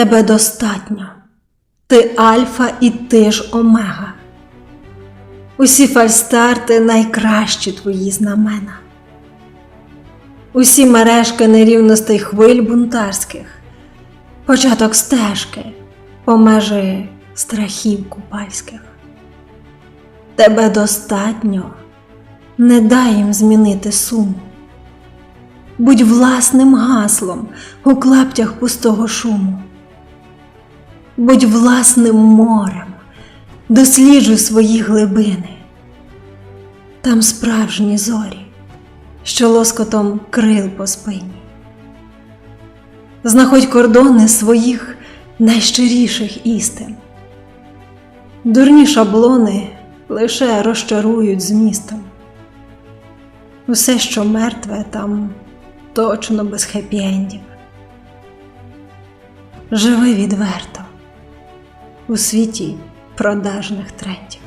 Тебе достатньо. Ти альфа і ти ж омега. Усі фальстарти найкращі твої знамена. Усі мережки нерівностей хвиль бунтарських, початок стежки по межі страхів купальських. Тебе достатньо, не дай їм змінити суму. Будь власним гаслом у клаптях пустого шуму. Будь власним морем, досліджуй свої глибини. Там справжні зорі, що лоскотом крил по спині. Знаходь кордони своїх найщиріших істин. Дурні шаблони лише розчарують змістом. Усе, що мертве, там точно без хеппі-ендів. Живи відверто у світі продажних трендів.